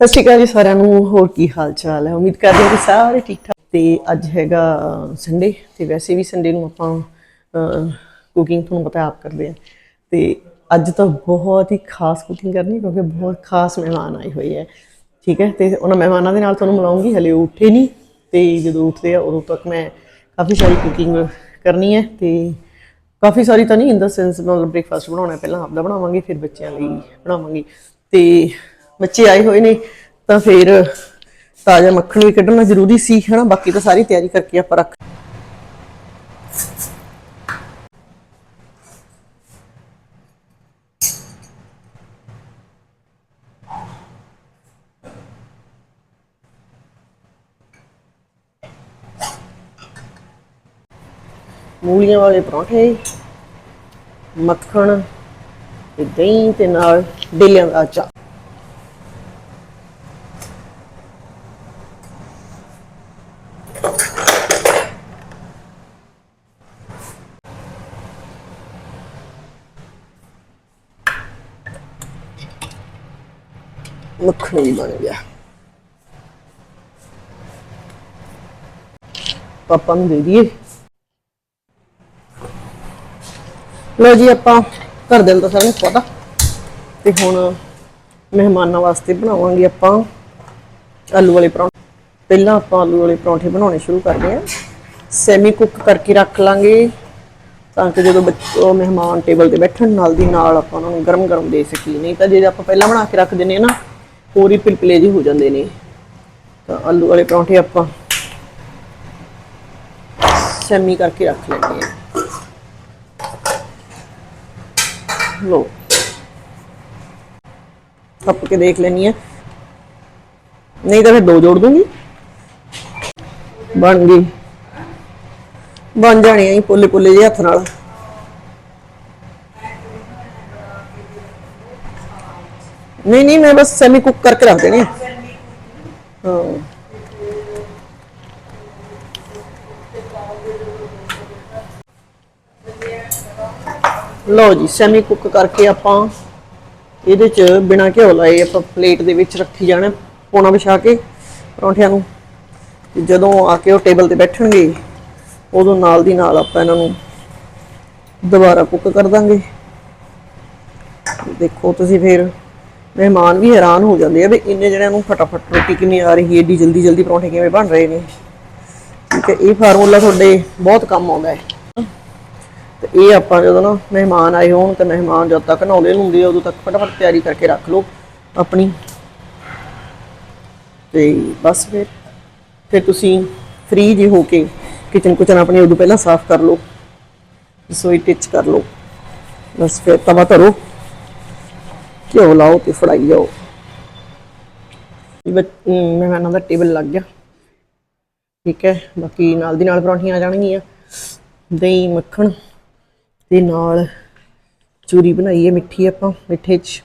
ਸਤਿ ਸ਼੍ਰੀ ਅਕਾਲ ਜੀ ਸਾਰਿਆਂ ਨੂੰ ਹੋਰ ਕੀ ਹਾਲ ਚਾਲ ਹੈ? ਉਮੀਦ ਕਰਦੇ ਹਾਂ ਕਿ ਸਾਰੇ ਠੀਕ ਠਾਕ ਤੇ ਅੱਜ ਹੈਗਾ ਸੰਡੇ ਤੇ ਵੈਸੇ ਵੀ ਸੰਡੇ ਨੂੰ ਆਪਾਂ ਕੁਕਿੰਗ ਤੁਹਾਨੂੰ ਪਤਾ ਆਪ ਕਰਦੇ ਆ ਤੇ ਅੱਜ ਤਾਂ ਬਹੁਤ ਹੀ ਖਾਸ ਕੁਕਿੰਗ ਕਰਨੀ ਕਿਉਂਕਿ ਬਹੁਤ ਖਾਸ ਮਹਿਮਾਨ ਆਏ ਹੋਏ ਹੈ। ਠੀਕ ਹੈ? ਤੇ ਉਹਨਾਂ ਮਹਿਮਾਨਾਂ ਦੇ ਨਾਲ ਤੁਹਾਨੂੰ ਮਿਲਾਉਂਗੀ ਹਲੇ ਉਹ ਉੱਠੇ ਨਹੀਂ ਤੇ ਜਦੋਂ ਉੱਠਦੇ ਆ ਉਦੋਂ ਤੱਕ ਮੈਂ ਕਾਫੀ ਸਾਰੀ ਕੁਕਿੰਗ ਕਰਨੀ ਹੈ ਤੇ ਕਾਫੀ ਸਾਰੀ ਤਾਂ ਨਹੀਂ ਇਨ ਦਾ ਸੈਂਸ ਮਤਲਬ ਬ੍ਰੇਕਫਾਸਟ ਬਣਾਉਣਾ ਹੈ, ਪਹਿਲਾਂ ਆਪਦਾ ਬਣਾਵਾਂਗੇ ਫਿਰ ਬੱਚਿਆਂ ਲਈ ਬਣਾਵਾਂਗੀ। ਤੇ ਬੱਚੇ ਆਏ ਹੋਏ ਨੇ, ਤਾਂ ਫਿਰ ਤਾਜ਼ਾ ਮੱਖਣ ਵੀ ਕੱਢਣਾ ਜ਼ਰੂਰੀ ਸੀ, ਹਨਾ? ਬਾਕੀ ਤਾਂ ਸਾਰੀ ਤਿਆਰੀ ਕਰਕੇ ਆਪਾਂ ਰੱਖ ਮੂਲੀਆਂ ਵਾਲੇ ਪਰੌਂਠੇ, ਮੱਖਣ ਤੇ ਦਹੀਂ ਤੇ ਨਾਲ ਡੇਲਿਆਂ ਦਾ ਅਚਾਰ ਮੱਖਣ ਵੀ ਬਣ ਗਿਆ ਪਾਪਾ ਨੂੰ ਦੇ ਦਈਏ ਲੋ ਜੀ ਆਪਾਂ ਘਰ ਦੇ ਨੂੰ ਤਾਂ ਸਾਰਿਆਂ ਨੂੰ ਪਤਾ ਤੇ ਹੁਣ ਮਹਿਮਾਨਾਂ ਵਾਸਤੇ ਬਣਾਵਾਂਗੇ ਆਪਾਂ ਆਲੂ ਵਾਲੇ ਪਰੌਂਠੇ ਪਹਿਲਾਂ ਆਪਾਂ ਆਲੂ ਵਾਲੇ ਪਰੌਂਠੇ ਬਣਾਉਣੇ ਸ਼ੁਰੂ ਕਰਦੇ ਹਾਂ ਸੈਮੀ ਕੁੱਕ ਕਰਕੇ ਰੱਖ ਲਾਂਗੇ ਤਾਂ ਕਿ ਜਦੋਂ ਬੱਚ- ਮਹਿਮਾਨ ਟੇਬਲ ਤੇ ਬੈਠਣ ਨਾਲ ਦੀ ਨਾਲ ਆਪਾਂ ਉਹਨਾਂ ਨੂੰ ਗਰਮ ਗਰਮ ਦੇ ਸਕੀਏ ਨਹੀਂ ਤਾਂ ਜੇ ਆਪਾਂ ਪਹਿਲਾਂ ਬਣਾ ਕੇ ਰੱਖ ਦਿੰਨੇ ਆ ਨਾ ਹੋਰ ਹੀ ਪਿਲਪਲੇ ਜਿਹੇ ਹੋ ਜਾਂਦੇ ਨੇ। ਤਾਂ ਆਲੂ ਵਾਲੇ ਪਰੌਂਠੇ ਆਪਾਂ ਸੈਮੀ ਕਰਕੇ ਰੱਖ ਲੈਂਦੇ ਆ ਲੋ ਥੱਪ ਕੇ ਦੇਖ ਲੈਣੀ ਹੈ। ਨਹੀਂ ਤਾਂ ਫਿਰ ਦੋ ਜੋੜ ਦੂੰਗੀ। ਬਣ ਗਈ। ਬਣ ਜਾਣੇ ਆ ਪੋਲੇ ਪੋਲੇ ਜਿਹੇ ਹੱਥ ਨਾਲ। ਨਹੀਂ ਨਹੀਂ, ਮੈਂ ਬਸ ਸੈਮੀ ਕੁੱਕ ਕਰਕੇ ਰੱਖ ਦੇਣੇ ਆ। ਲਓ ਜੀ ਸੈਮੀ ਕੁੱਕ ਕਰਕੇ ਆਪਾਂ ਇਹਦੇ ਚ ਬਿਨਾ ਘਿਓ ਲਾਏ ਆਪਾਂ ਪਲੇਟ ਦੇ ਵਿੱਚ ਰੱਖੀ ਜਾਣਾ, ਪੋਣਾ ਵਿਛਾ ਕੇ ਪਰੌਂਠਿਆਂ ਨੂੰ। ਤੇ ਜਦੋਂ ਆ ਕੇ ਉਹ ਟੇਬਲ ਤੇ ਬੈਠਣਗੇ, ਉਦੋਂ ਨਾਲ ਦੀ ਨਾਲ ਆਪਾਂ ਇਹਨਾਂ ਨੂੰ ਦੁਬਾਰਾ ਕੁੱਕ ਕਰ ਦਾਂਗੇ। ਦੇਖੋ ਤੁਸੀਂ ਫਿਰ ਮਹਿਮਾਨ ਵੀ ਹੈਰਾਨ ਹੋ ਜਾਂਦੇ ਆ ਵੀ ਇੰਨੇ ਜਣਿਆਂ ਨੂੰ ਫਟਾਫਟ ਰੋਟੀ ਕਿਵੇਂ ਆ ਰਹੀ ਹੈ, ਏਡੀ ਜਲਦੀ ਜਲਦੀ ਪਰੌਂਠੇ ਕਿਵੇਂ ਬਣ ਰਹੇ ਨੇ। ਠੀਕ ਹੈ, ਇਹ ਫਾਰਮੂਲਾ ਤੁਹਾਡੇ ਬਹੁਤ ਕੰਮ ਆਉਂਦਾ ਹੈ। ਤੇ ਇਹ ਆਪਾਂ ਜਦੋਂ ਨਾ ਮਹਿਮਾਨ ਆਏ ਹੋਣ ਤੇ ਮਹਿਮਾਨ ਜਦ ਤੱਕ ਨਹਾਉਂਦੇ ਹੁੰਦੇ ਉਦੋਂ ਤੱਕ ਫਟਾਫਟ ਤਿਆਰੀ ਕਰਕੇ ਰੱਖ ਲਓ ਆਪਣੀ। ਤੇ ਬਸ ਫਿਰ ਫਿਰ ਤੁਸੀਂ ਫ੍ਰੀ ਜੇ ਹੋ ਕੇ ਕਿਚਨ ਕੁਚਨ ਆਪਣੀ ਉਦੋਂ ਪਹਿਲਾਂ ਸਾਫ਼ ਕਰ ਲਓ, ਰਸੋਈ ਟਿਚ ਕਰ ਲਓ। ਬਸ ਫਿਰ ਤਵਾ ਧਰੋ। ਘਿਓ ਲਾਓ ਤੇ ਫੜਾਈ ਜਾਓ। ਮਹਿਮਾਨਾਂ ਦਾ ਟੇਬਲ ਲੱਗ ਗਿਆ। ਠੀਕ ਹੈ ਬਾਕੀ ਨਾਲ ਦੀ ਨਾਲ ਪਰੌਂਠੀਆਂ ਆ ਜਾਣਗੀਆਂ। ਦਹੀਂ ਮੱਖਣ ਤੇ ਨਾਲ ਚੂਰੀ ਬਣਾਈ ਹੈ ਮਿੱਠੀ ਆਪਾਂ ਮਿੱਠੇ ਚ।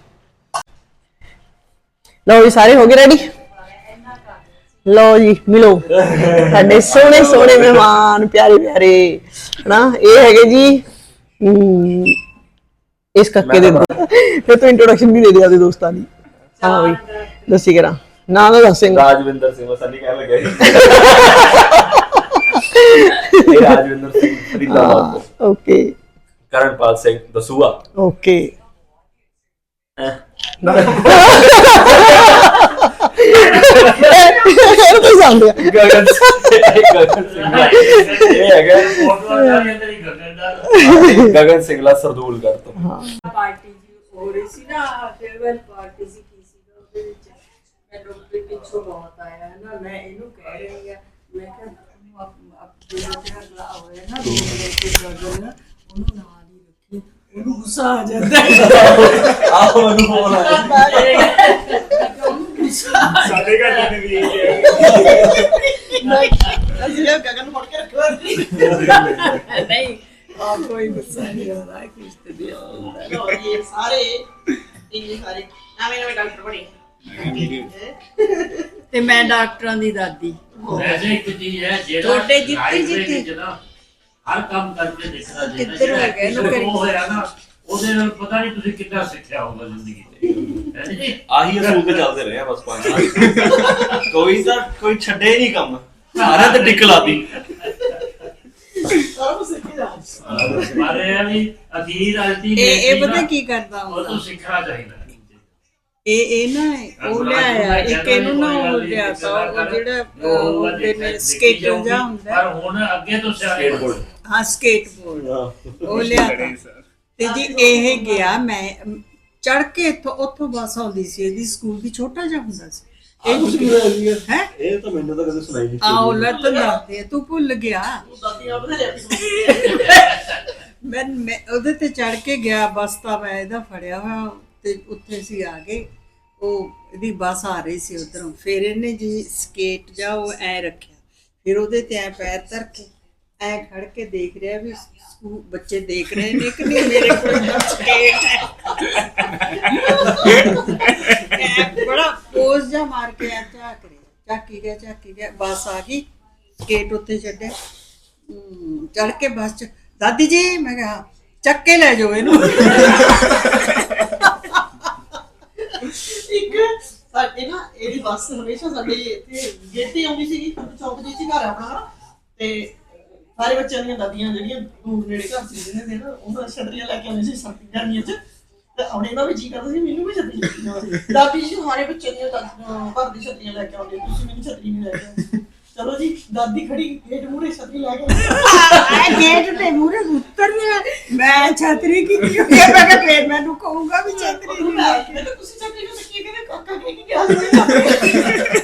ਲਓ ਜੀ ਸਾਰੇ ਹੋ ਗਏ ਰੈਡੀ ਲਓ ਜੀ ਮਿਲੋ। ਸਾਡੇ ਸੋਹਣੇ ਸੋਹਣੇ ਮਹਿਮਾਨ ਪਿਆਰੇ ਪਿਆਰੇ ਹਨਾ ਇਹ ਹੈਗੇ ਜੀ ਅਮ, ਇਸ ਕੱਕੇ ਦੇ ਫਿਰ ਤੂੰ ਇੰਟਰੋਡਕਸ਼ਨ ਵੀ ਦੇ ਦੇ ਆਪਣੇ ਦੋਸਤਾਂ ਦੀ। ਹਾਂ ਬਈ ਦੱਸੀ ਕਰਾਂ। ਨਾਮ ਦਾ ਦੱਸ ਸਿੰਘ ਰਾਜਵਿੰਦਰ ਸਿੰਘ ਸੰਨੀ ਕਹਿਣ ਲੱਗਾ ਜੀ ਇਹ ਰਾਜਵਿੰਦਰ ਸਿੰਘ ਫਰੀਦਾਬਾਦ। ਓਕੇ। ਕਰਨਪਾਲ ਸਿੰਘ ਦਸੂਆ। ਓਕੇ। ਹੈਂ। ਇਹ ਤਾਂ ਸਮਝ ਗਿਆ ਗਗਨ ਗਗਨ ਸਿੰਘ ਇਹ ਹੈਗਾ ਗਗਨ ਸਿੰਘਲਾ ਸਰਦੂਲਗੜ੍ਹ ਤੋਂ ਪਾਰਟੀ ਜੀ ਹੋ ਰਹੀ ਸੀ ਨਾ ਫੇਅਰਵੈਲ ਪਾਰਟੀ ਸੀ ਕੀ ਸੀ ਉਹਦੇ ਵਿੱਚ। ਮੈਨੂੰ ਵੀ ਪਿੱਛੋਂ ਬਹੁਤ ਆਇਆ ਹੈ ਨਾ ਮੈਂ ਇਹਨੂੰ ਕਹਿ ਰਹੀ ਆ ਮੈਂ ਕਿਹਾ ਤੂੰ ਆਪ ਆਪ ਜਿਹੜਾ ਤੇਰਾ ਹੋਇਆ ਨਾ ਮੇਰੇ ਤੇ ਗਗਨ ਉਹਨੂੰ ਨਾਲ ਹੀ ਰੱਖੀ ਉਹਨੂੰ ਗੁੱਸਾ ਆ ਜਾਂਦਾ। ਹੈ ਆਹ ਮੈਨੂੰ ਫੋਨ ਆਇਆ ਸਾਡੇ ਘਰ ਦੀ ਵੀ ਇਹ ਅਸੀਂ ਗਗਨ ਫੜ ਕੇ ਰੱਖੋ ਨਹੀਂ ਆ ਕੋਈ ਗੁੱਸਾ ਨਹੀਂ ਹੋ ਰਹਾ ਕੁਝ ਤੇ ਲਓ ਜੀ ਇਹ ਸਾਰੇ ਇਹ ਸਾਰੇ। ਨਵੇਂ ਨਵੇਂ ਡਾਕਟਰ ਬਣੇ। ਤੇ ਮੈਂ ਡਾਕਟਰਾਂ ਦੀ ਦਾਦੀ। ਵੈਸੇ ਇੱਕ ਚੀਜ਼ ਹੈ ਜਿਹੜਾ ਤੁਹਾਡੇ ਜਿੱਤੀ ਜਿੱਤੀ। ਹਰ ਕੰਮ ਕਰਕੇ ਦੇਖਣਾ ਚਾਹੀਦਾ ਕਿੱਧਰ ਹੋ ਗਏ? ਨੂੰ ਹੋਇਆ ਨਾ ਉਹਦੇ ਨਾਲ ਪਤਾ ਨਹੀਂ ਤੁਸੀਂ ਕਿੰਨਾ ਸਿੱਖਿਆ ਹੋਊਗਾ ਜ਼ਿੰਦਗੀ ਤੇ ਹੈ ਜੀ। ਆਹੀ ਅਸੂਲ ਤੇ ਚੱਲਦੇ ਰਹੇ ਆ ਬਸ ਪੰਜ ਸਾਲ। ਕੋਈ ਤਾਂ ਕੋਈ ਛੱਡੇ ਨਹੀਂ ਕੰਮ। ਸਾਰਿਆਂ ਤੇ ਟਿਕ ਲਾਤੀ। ਸਾਰਾ ਕੁਝ ਸਿੱਖ ਜਾ ਪਰ ਇਹ ਆ ਵੀ ਅਖੀਰ ਅਲਟੀ ਇਹ ਇਹ ਪਤਾ ਕੀ ਕਰਦਾ ਉਹ ਹੁੰਦਾ? ਤੋਂ ਸਿੱਖਣਾ ਚਾਹੀਦਾ ਇਹ ਇਹ ਨਾ ਉਹ ਲਿਆਇਆ ਇੱਕ ਇਹਨੂੰ ਨਾ ਉਹ ਲਿਆ ਤਾ ਉਹ ਜਿਹੜਾ ਅਹ, ਉਹਦੇ ਨੇ ਸਕੇਟਰ ਜਾ ਹੁੰਦਾ ਪਰ ਹੁਣ ਅੱਗੇ ਤੋਂ ਸਿਆਣੇ Skateboard। ਹਾਂ ਸਕੇਟਬੋਰਡ ਉਹ ਲਿਆ ਤਾ ਤੇ ਜੀ ਇਹ ਗਿਆ ਮੈਂ ਚੜ ਕੇ ਇੱਥੋਂ ਉੱਥੋਂ ਬੱਸ ਆਉਂਦੀ ਸੀ ਇਹਦੀ ਸਕੂਲ ਦੀ ਛੋਟਾ ਜਿਹਾ ਹੁੰਦਾ ਸੀ। ਇਹ ਹੈ? ਇਹ ਤਾਂ ਮੈਨੂੰ ਤਾਂ ਕਦੇ ਸੁਣਾਈ ਨਹੀਂ ਆਓ ਲੈ ਤਾਂ ਦੱਸਦੇ ਤੂੰ ਭੁੱਲ ਗਿਆ। ਮੈਂ ਮੈਂ ਉਹਦੇ ਤੇ ਚੜ ਕੇ ਗਿਆ ਬੱਸ ਤਾਂ ਮੈਂ ਇਹਦਾ ਫੜਿਆ ਹੋਇਆ ਤੇ ਉੱਥੇ ਸੀ ਆ ਗਏ। ਉਹ ਇਹਦੀ ਬੱਸ ਆ ਰਹੀ ਸੀ ਉਧਰੋਂ ਫਿਰ ਇਹਨੇ ਜੀ ਸਕੇਟ ਜਾ ਉਹ ਐ ਰੱਖਿਆ ਫਿਰ ਉਹਦੇ ਤੇ ਐ ਪੈਰ ਧਰ ਕੇ ਐ ਖੜ ਕੇ ਦੇਖ ਰਿਹਾ ਵੀ ਸਕੂ- ਬੱਚੇ ਦੇਖ ਰਹੇ ਨੇ ਕਿ ਨਹੀਂ? ਮੇਰੇ ਕੋਲ ਤਾਂ ਸਕੇਟ ਹੈ। ਐ ਬੜਾ ਪੋਜ਼ ਜਾ ਮਾਰ ਕੇ ਐ ਝਾਕ ਰਿਹਾ। ਝਾਕੀ ਗਿਆ ਝਾਕੀ ਗਿਆ, ਬੱਸ ਆ ਗਈ। ਸਕੇਟ ਉੱਤੇ ਛੱਡਿਆ। ਚੜ ਕੇ ਬੱਸ ਚ, ਦਾਦੀ ਜੀ, ਮੈਂ ਕਿਹਾ, ਚੱਕ ਕੇ ਲੈ ਜਾਓ ਇਹਨੂੰ। ਇੱਕ, ਸਾਡੇ ਨਾ, ਇਹਦੀ ਬੱਸ ਹਮੇਸ਼ਾ ਸਾਡੇ ਇੱਥੇ ਗੇਟ ਤੇ ਆਉਂਦੀ ਸੀਗੀ, ਚੌਕ ਦੇ ਵਿੱਚ ਘਰ ਆਪਣਾ। ਹਨਾ। ਤੇ ਸਾਰੇ ਬੱਚਿਆਂ ਦੀਆਂ ਦਾਦੀਆਂ ਜਿਹੜੀਆਂ ਦੂਰ ਨੇੜੇ ਘਰ ਸੀ ਜਿਹਨੇ ਦੇ ਨਾ ਉਹਨਾਂ ਛਤਰੀਆਂ ਲੈ ਕੇ ਆਉਂਦੇ ਸੀ ਸਰਦੀ ਗਰਮੀਆਂ 'ਚ। ਤੇ ਆਉਣੇ ਦਾ ਵੀ ਜੀ ਕਰਦਾ ਸੀ ਮੈਨੂੰ ਵੀ ਛਤਰੀ ਕੇ ਆਉਣੀ। ਦਾਦੀ ਜੀ ਸਾਰੇ ਬੱਚਿਆਂ ਦੀਆਂ ਦਾਦੀਆਂ ਭਰ ਦੀ ਛਤਰੀਆਂ ਲੈ ਕੇ ਆਉਂਦੇ ਤੁਸੀਂ ਮੈਨੂੰ ਛਤਰੀ ਨਹੀਂ ਲੈ ਕੇ ਆਉਂਦੇ। ਚਲੋ ਜੀ ਦਾਦੀ ਖੜੀ ਗੇਟ ਮੂਹਰੇ ਛਤਰੀ ਲੈ ਕੇ ਆਉਂਦੀ। ਆ ਗੇਟ ਤੇ ਮੂਰੇ ਉਤਰ ਗਿਆ ਮੈਂ ਛਤਰੀ ਕੀ ਕਿਉਂ ਮੈਂ ਕਿਹਾ ਫੇਰ ਮੈਨੂੰ ਕਹੂੰਗਾ ਵੀ ਛਤਰੀ ਉਹਨੂੰ ਨਹੀਂ ਲੈ ਮੈਂ ਕੇ। ਮੈਂ ਕਿਹਾ ਤੁਸੀਂ ਛਤਰੀ ਨੂੰ ਕੀ ਕਹਿੰਦੇ? ਕਾਕਾ ਕਹਿ ਕੇ ਗਿਆ ਸੀ।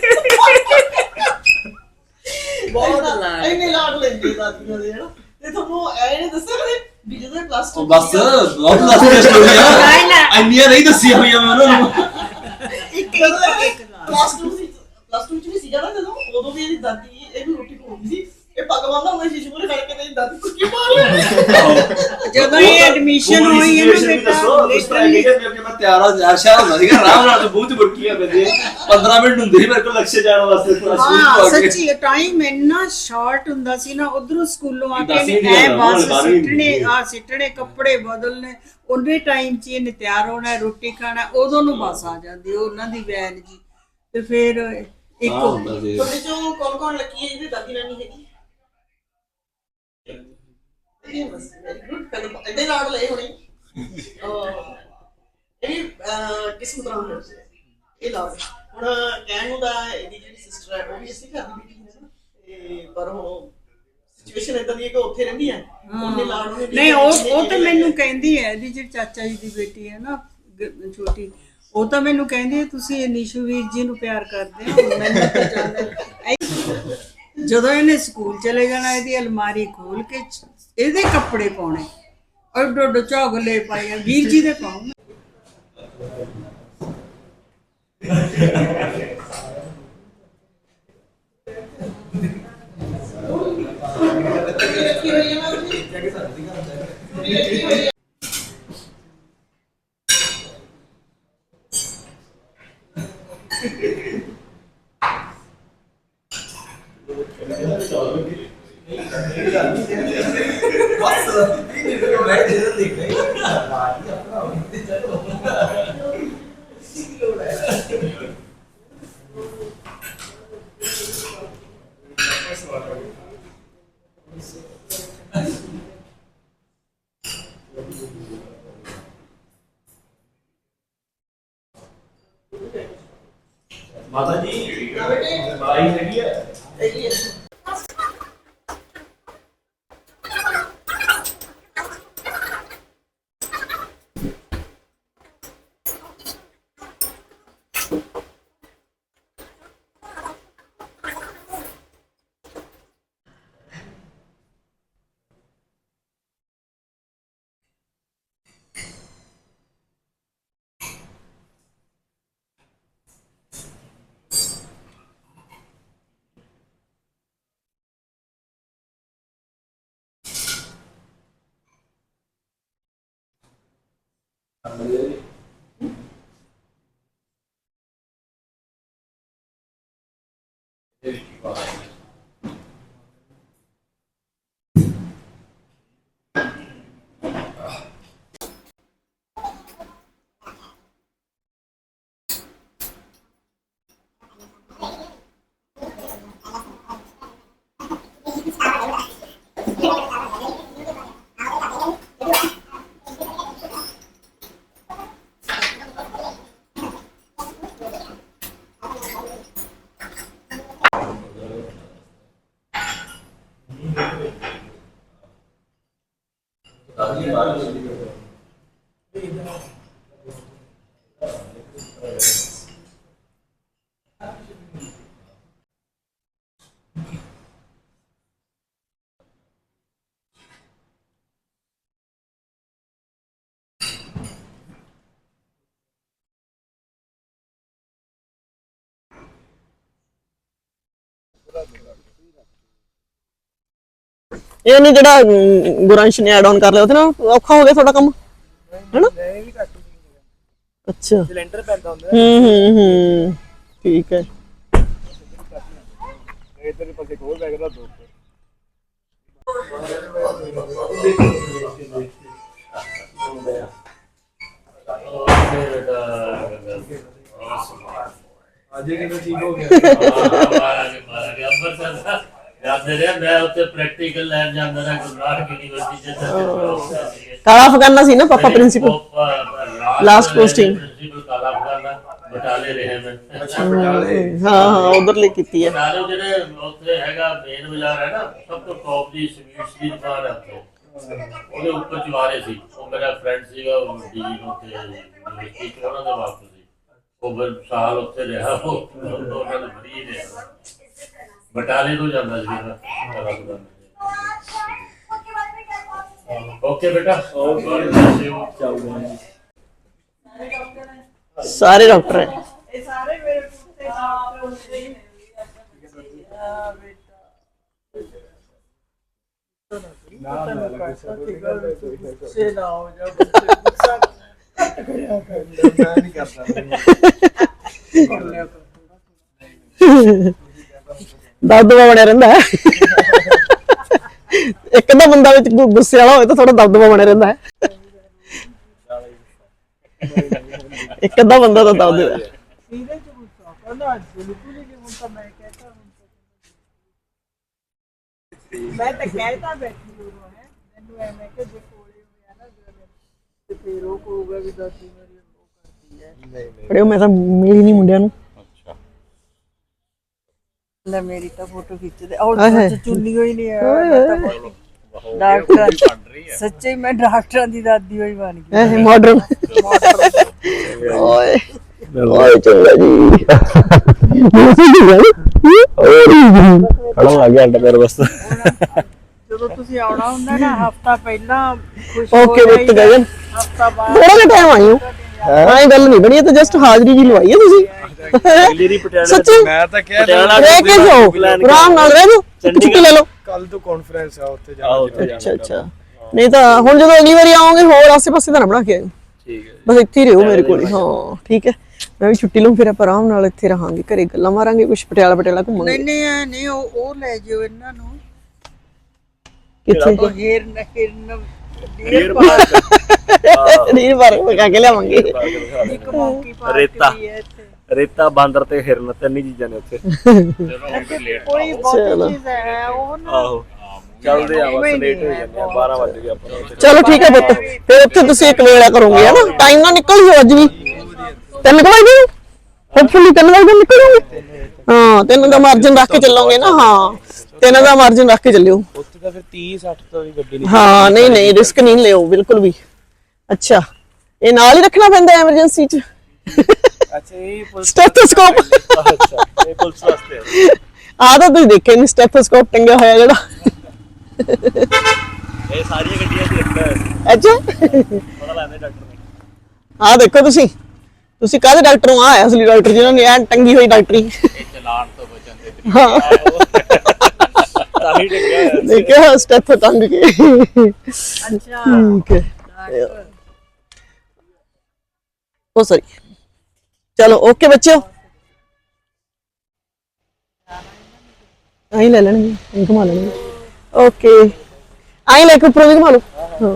ਬਹੁਤ ਲਾਡ। ਇੰਨੇ ਲਾਡ ਲੈਂਦੇ ਦਾਦੀਆਂ ਦੇ ਹਨਾ ਤੇ ਤੁਹਾਨੂੰ ਐ ਨੇ ਦੱਸਿਆ ਕਦੇ ਵੀ ਜਦੋਂ ਕਲਾਸ ਉਹ ਬਸ ਬਹੁਤ ਦੱਸ ਕੇ ਸਟੋਰੀਆਂ ਇੰਨੀਆਂ ਨਹੀਂ ਦੱਸੀਆਂ ਹੋਈਆਂ ਮੈਂ ਉਹਨਾਂ ਨੂੰ। ਇੱਕ ਇੱਕ। ਕਲਾਸ 2 ਸੀ ਕਲਾਸ 2 ਚ ਵੀ ਸੀਗਾ ਨਾ ਜਦੋਂ ਉਦੋਂ ਵੀ ਇਹਦੀ ਦਾਦੀ ਇਹਨੂੰ ਰੋਟੀ ਖਵਾਉਂਦੀ ਸੀ। ਇਹ ਪੱਗ ਬੰਨ੍ਹਦਾ ਹੁੰਦਾ ਸੀ ਸ਼ਿਸ਼ੂਰੇ ਖੜ ਕੇ ਦਾਦੀ ਮਾਰ ਲੈਂਦੀ ਜਦੋਂ ਇਹ ਐਡਮਿਸ਼ਨ ਹੋਈ ਇਹਨੂੰ ਬੇਟਾ ਲਿਟਰਲੀ ਮੈਂ ਤਿਆਰ ਆ ਤਿਆਰ ਸ਼ਾਹ ਹੁੰਦਾ ਸੀਗਾ ਆਰਾਮ ਨਾਲ ਬਹੁਤ ਬੁਰਕੀਆਂ ਪੈਂਦੀਆਂ 15 ਮਿੰਟ ਹੁੰਦੇ ਸੀ ਮੇਰੇ ਕੋਲ ਲਕਸ਼ੇ ਜਾਣ ਵਾਸਤੇ ਹਾਂ ਕੇ। ਸੱਚੀ ਟਾਈਮ ਇੰਨਾ ਸ਼ਾਰਟ ਹੁੰਦਾ ਸੀ ਨਾ ਉਧਰੋਂ ਸਕੂਲੋਂ ਆ ਕੇ ਐ ਬਸ ਸਿੱਟਣੇ। ਆ ਸਿੱਟਣੇ ਕੱਪੜੇ ਬਦਲਨੇ ਉਹਨੇ ਟਾਈਮ 'ਚ ਇਹਨੇ ਤਿਆਰ ਹੋਣਾ ਰੋਟੀ ਖਾਣਾ ਉਦੋਂ ਨੂੰ ਬੱਸ ਆ ਜਾਂਦੀ ਉਹ ਉਹਨਾਂ ਦੀ ਵੈਨ ਜੀ। ਤੇ ਫਿਰ ਇੱਕ ਹਾਂ ਤੁਹਾਡੇ ਚੋਂ ਕੌਣ ਕੌਣ ਲੱਕੀ ਹੈ ਜਿਹਦੀ ਦਾਦੀ ਨਾਨੀ ਹੈਗੀ? ਇਹ ਬਸ ਵੈਰੀ ਗੁੱਡ ਕਦੋਂ ਇੱਦਾਂ ਹੀ ਲਾਡ ਲਏ ਹੋਣੇ। ਅਹ, ਇਹ ਅਹ, ਕਿਸਮ ਤਰ੍ਹਾਂ ਦੇ ਹੁੰਦੇ ਆ। ਇਹ ਲਾਡ। ਹੁਣ ਕਹਿਣ ਨੂੰ ਦਾ ਇਹਦੀ ਜਿਹੜੀ ਸਿਸਟਰ ਹੈ ਉਹ ਵੀ ਇਸੇ ਘਰ ਦੀ ਬੇਟੀ ਹੈ ਨਾ। ਤੇ ਪਰ ਹੁਣ ਸਿਚੁਏਸ਼ਨ ਇਦਾਂ ਦੀ ਹੈ ਕਿ ਉੱਥੇ ਰਹਿੰਦੀ ਹੈ। ਉਹਨੇ ਲਾਡ ਉਹਨੇ ਨਹੀਂ ਉਹ ਉਹ ਤਾਂ ਮੈਨੂੰ ਕਹਿੰਦੀ ਹੈ ਇਹਦੀ ਜਿਹੜੀ ਚਾਚਾ ਜੀ ਦੀ ਬੇਟੀ ਹੈ ਨਾ ਛੋਟੀ ਉਹ ਤਾਂ ਮੈਨੂੰ ਕਹਿੰਦੀ ਹੈ ਤੁਸੀਂ ਇਹ ਨਿਸ਼ੂ ਵੀਰ ਜੀ ਨੂੰ ਪਿਆਰ ਕਰਦੇ ਹੋ ਮੈਨੂੰ ਤਾਂ ਜਾਣਦਾ ਜਦੋਂ ਇਹਨੇ ਸਕੂਲ ਚਲੇ ਜਾਣਾ, ਇਹਦੀ ਅਲਮਾਰੀ ਖੋਲ ਕੇ ਇਹਦੇ ਕੱਪੜੇ ਪਾਉਣੇ। ਔਰ ਡੋਡ ਚੌਗਲੇ ਪਾਏ ਵੀਰ ਜੀ ਦੇ ਪਾਉਂ। ਰੱਖੀ ਹੋਈ ਹੈ ਨਾ ਉਹਦੀ ਰੱਖੀ ਹੋਈ ਹੈ ਮਾਤਾ ਜੀ ਬਾਈ ਹੈਗੀ ਹੈ ਹੈਗੀ Amelie. ਇਹ ਨਹੀਂ ਜਿਹੜਾ ਅਮ, ਗੁਰਾਂਸ਼ ਨੇ ਐਡ ਆਨ ਕਰ ਲਿਆ ਉਹਦੇ ਨਾਲ ਔਖਾ ਹੋ ਗਿਆ ਤੁਹਾਡਾ ਕੰਮ? ਹੈਨਾ? ਅੱਛਾ। ਸਿਲੰਡਰ ਪੈਂਦਾ ਹੁੰਦਾ ਹੂੰ ਹੂੰ ਹੂੰ। ਠੀਕ ਹੈ। ਇਧਰ ਪਾਸੇ ਕੋਲ ਬੈਗ ਦਾ ਦੋ ਅਜੇ ਕਿਵੇਂ ਠੀਕ ਹੋ ਗਿਆ ਜਾਂਦੇ ਰਹੇ ਮੈਂ ਉੱਥੇ ਪ੍ਰੈਕਟੀਕਲ ਲੈਣ ਜਾਂਦਾ ਰਿਹਾ ਗੁਜਰਾਤ ਯੂਨੀਵਰਸਿਟੀ ਚ ਕਾਲਾ ਅਫਗਾਨਾ ਸੀ ਨਾ ਪਾਪਾ principal Last posting. Principal Kala Afgana ਬਟਾਲੇ ਰਹੇ ਮੈਂ। ਹਾਂ ਹਾਂ ਉਧਰਲੇ ਕੀਤੀ ਹੈ। ਬਟਾਲੇ ਜਿਹੜੇ ਉੱਥੇ ਹੈਗਾ ਮੇਨ ਬਾਜ਼ਾਰ ਹੈ ਨਾ ਸਭ ਤੋਂ ਟੌਪ ਦੀ ਸਵੀਟਸ ਦੀ ਦੁਕਾਨ ਹੈ ਉੱਥੇ। ਉਹਦੇ ਉੱਪਰ ਚਵਾਰੇ ਸੀ। ਉਹ ਮੇਰਾ ਫਰੈਂਡ ਸੀਗਾ ਉਹ ਡੀਜੀ ਉੱਥੇ ਯੂਨੀਵਰਸਿਟੀ ਚ ਉਹਨਾਂ ਦੇ ਵਾਪਸ ਸੀ। ਉਹ ਸਾਲ ਉੱਥੇ ਰਿਹਾ ਉਹ ਉਹਨਾਂ ਦੇ ਫਰੀ ਰਿਹਾ ਬਟਾਲੇ ਤੋਂ ਜਾਂਦਾ ਸੀ। ਓਕੇ ਬੇਟਾ ਸਾਰੇ ਡਾਕਟਰ ਹੈ ਇਹ ਸਾਰੇ ਮੇਰੇ ਪੁੱਤੇ ਡਾਕਟਰ ਹੁੰਦੇ ਹੀ ਨੇ ਆ ਬੇਟਾ ਸੇ ਨਾ ਹੋ ਜਾ ਬੱਚੇ ਗੁੱਸਾ ਮੈਂ ਨਹੀਂ ਕਰਦਾ ਕਰ ਕਰੋ। ਦਬਦਬਾ ਬਣਿਆ ਰਹਿੰਦਾ ਹੈ ਇੱਕ ਅੱਧਾ ਬੰਦਾ ਵਿੱਚ ਗੁ- ਗੁੱਸੇ ਵਾਲਾ ਹੋਵੇ ਤਾਂ ਥੋੜਾ ਦਬਦਬਾ ਬਣਿਆ ਰਹਿੰਦਾ ਹੈ ਇੱਕ ਅੱਧਾ ਬੰਦਾ ਤਾਂ ਦਬਦਬਾ सीधे जो गुस्सा कहना बिल्कुल ही नहीं बोलता मैं कहता हूं मैं तो कहता बैठी हूं है मैंने मैं के जे कोले होया ना जरा ਤੇ ਫਿਰ ਉਹ ਕਹੂਗਾ ਵੀ ਦਾਦੀ ਮੇਰੀ ਉਹ ਕਰਦੀ ਹੈ ਨਹੀਂ ਨਹੀਂ ਪੜਿਓ ਮੈਂ ਤਾਂ ਮਿਲੀ ਨਹੀਂ ਮੁੰਡਿਆਂ ਨੂੰ ਲੈ ਮੇਰੀ ਤਾਂ ਫੋਟੋ ਖਿੱਚਦੇ। ਔਰ ਚੁੰਨੀ ਹੋਈ ਨਹੀਂ ਹੈ ਬਹੁਤ- ਡਾਕਟਰ ਸੱਚੇ ਮੈਂ ਡਾਕਟਰਾਂ ਦੀ ਦਾਦੀ ਹੋਈ ਬਣ ਗਈ। ਇਹ ਮਾਡਰਨ ਓਏ। ਓਏ ਚੰਗਾ ਜੀ। ਖੜਾ ਲੱਗ ਗਿਆ ਅੰਡਾ ਮੇਰੇ ਵਾਸਤੇ ਜਦੋਂ ਤੁਸੀਂ ਆਉਣਾ ਹੁੰਦਾ ਨਾ ਹਫਤਾ ਪਹਿਲਾਂ ਖੁਸ਼ ਓਕੇ ਬੱਤ ਗਗਨ। ਹਫਤਾ ਬਾਅਦ ਥੋੜਾ ਜਿਹਾ ਟਾਈਮ ਆਈ ਹੋ? ਇਹ ਗੱਲ ਨਹੀਂ ਬਣੀ ਇਹ ਤਾਂ ਜਸਟ ਹਾਜ਼ਰੀ ਜੀ ਲਵਾਈ ਹੈ ਤੁਸੀਂ। ਮੇਰੀ ਪਟਿਆਲਾ ਸੱਚੀ? ਮੈਂ ਤਾਂ ਕਿਹਾ ਰਹਿ ਕੇ ਜਾਓ ਆਰਾਮ ਨਾਲ ਰਹਿ ਜਾਓ ਛੁੱਟੀ ਲੈ ਲਓ। ਕੱਲ ਤੋਂ ਕਾਨਫਰੰਸ ਆ ਉੱਥੇ ਜਾਣਾ ਉੱਥੇ ਅੱਛਾ ਅੱਛਾ। ਨਹੀਂ ਤਾਂ ਹੁਣ ਜਦੋਂ ਅਗਲੀ ਵਾਰੀ ਆਓਗੇ ਹੋਰ ਆਸੇ-ਪਾਸੇ ਦਾ ਨਾ ਬਣਾ ਕੇ ਆਇਓ। ਠੀਕ ਹੈ। ਬਸ ਇੱਥੇ ਹੀ ਰਹੋ ਮੇਰੇ ਕੋਲ ਹੀ। ਠੀਕ ਹੈ। ਮੈਂ ਵੀ ਛੁੱਟੀ ਲਵਾਂ ਫਿਰ ਆਪਾਂ ਆਰਾਮ ਨਾਲ ਇੱਥੇ ਰਹਾਂਗੇ ਘਰੇ ਗੱਲਾਂ ਮਾਰਾਂਗੇ ਕੁਝ ਪਟਿਆਲਾ ਪਟਿਆਲਾ ਘੁੰਮਾਂਗੇ। ਨਹੀਂ ਨਹੀਂ ਨਹੀਂ ਉਹ ਉਹ ਲੈ ਜਿਓ ਇਹਨਾਂ ਨੂੰ। ਕਿੱਥੇ? ਹਿਰਨ ਹਿਰਨ ਡੀਰ ਪਾਰਕ ਨੀਰ ਬਾਰੇ ਮਗਾ ਕੇ ਲਿਆਵਾਂਗੇ। ਇੱਕ ਮੌਂਕੀ ਪਾਰਕ ਰੇਤਾ। ਵੀ ਹੈ ਇੱਥੇ। ਰੇਤਾ ਬਾਂਦਰ ਤੇ ਹਿਰਨ ਤਿੰਨ ਹੀ ਚੀਜ਼ਾਂ ਨੇ ਉੱਥੇ। ਕੋਈ ਬਹੁਤੀ ਚੀਜ਼ ਹੈ ਉਹ ਨਾ ਆਹੋ। ਚੱਲਦੇ ਆ ਬਸ ਲੇਟ ਹੋ ਜਾਂਦੇ ਆ 12 ਵਜ ਗਏ ਆਪਾਂ ਨੂੰ ਉੱਥੇ। ਚਲੋ ਠੀਕ ਹੈ ਪੁੱਤ। ਫਿਰ ਉੱਥੇ ਤੁਸੀਂ ਇੱਕ ਵੇਲਾ ਕਰੋਗੇ ਹੈ ਨਾ? ਟਾਈਮ ਨਾਲ ਨਿਕਲ ਜਿਓ ਅੱਜ ਵੀ। ਤਿੰਨ ਕੁ ਵਜੇ? ਹੋਪਫੁਲੀ ਤਿੰਨ ਵਜੇ ਨਿਕਲ ਜਾਓਗੇ। ਹਾਂ ਤਿੰਨ ਦਾ ਮਾਰਜਨ ਰੱਖ ਕੇ ਚੱਲੋਗੇ ਨਾ ਹਾਂ। ਤਿੰਨ ਦਾ ਮਾਰਜਨ ਰੱਖ ਕੇ ਚੱਲਿਓ। ਉੱਥੇ ਤਾਂ ਫਿਰ 30 60 ਤੋਂ ਵੀ ਗੱਡੀ ਨਹੀਂ ਹਾਂ ਨਹੀਂ ਨਹੀਂ ਰਿਸਕ ਨਹੀਂ ਲਿਓ ਬਿਲਕੁਲ ਵੀ। ਅੱਛਾ ਇਹ ਨਾਲ ਹੀ ਰੱਖਣਾ ਪੈਂਦਾ ਐਮਰਜੈਂਸੀ ਚ? ਅੱਛਾ ਇਹ ਪੁਲਿਸ ਸਟੈਥੋਸਕੋਪ ਅੱਛਾ ਇਹ ਪੁਲਿਸ ਵਾਸਤੇ ਹੈ ਆ ਤਾਂ ਤੁਸੀਂ ਦੇਖਿਆ ਨਹੀਂ ਸਟੈਥੋਸਕੋਪ ਟੰਗਿਆ ਹੋਇਆ ਜਿਹੜਾ। ਇਹ ਸਾਰੀਆਂ ਗੱਡੀਆਂ 'ਚ ਰੱਖਿਆ ਹੋਇਆ ਸੀ ਅੱਛਾ। ਪਤਾ ਲੈਂਦੇ ਡਾਕਟਰ ਨੇ। ਆ ਦੇਖੋ ਤੁਸੀਂ। ਤੁਸੀਂ ਕਾਹਦੇ ਡਾਕਟਰ ਹੋ ਆ ਅਸਲੀ ਡਾਕਟਰ ਜਿਨ੍ਹਾਂ ਨੇ ਐ ਟੰਗੀ ਹੋਈ ਡਾਕਟਰੀ। ਚਲਾਨ ਤੋਂ ਬਚਣ ਦੇ ਹਾਂ। ਤਾਂ ਹੀ ਡੱਗਿਆ ਹੋਇਆ ਦੇਖਿਆ ਸਟੈਥੋ ਟੰਗ ਕੇ। ਅੱਛਾ। ਠੀਕ ਹੈ। ਡਾਕਟਰ ਉਹ ਸੌਰੀ ਚਲੋ ਓਕੇ ਬੱਚਿਓ। ਆਈ ਲੈ ਲੈਣਗੇ ਇਹ ਘੁਮਾ ਲੈਣਗੇ। ਓਕੇ ਆਈ ਲੈ ਕੇ ਉੱਪਰੋਂ ਦੀ ਘੁਮਾ ਲਓ। ਹਾਂ।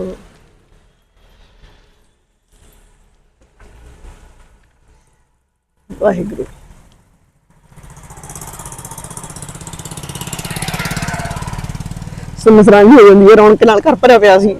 ਵਾਹਿਗੁਰੂ। ਸਮਸਰਾਂਗੀ ਹੋ ਜਾਂਦੀ ਹੈ ਰੌਣਕ ਨਾਲ ਘਰ ਭਰਿਆ ਪਿਆ ਸੀ।